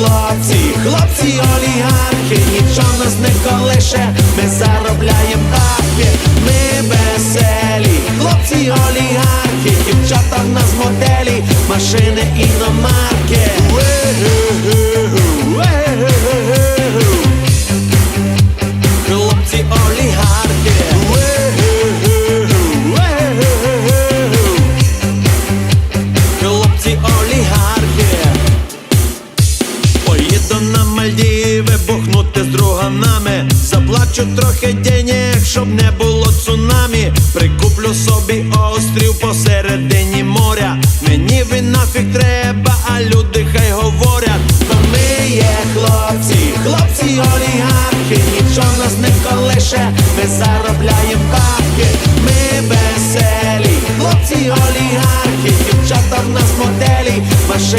хлопці, хлопці олігархи, нічого нас не колише, ми заробляємо бабки, ми веселі, хлопці олігархи, дівчата в нас моделі, машини іномарки. Мальдіви вибухнути з друганами, заплачу трохи денег, щоб не було цунамі. Прикуплю собі острів посередині моря. Мені він нафіг треба, а люди хай говорять. Бо ми є хлопці, хлопці олігархи, нічого нас не колише, ми заробляємо бабки, ми веселі, хлопці олігархи, дівчата в нас моделі, машини.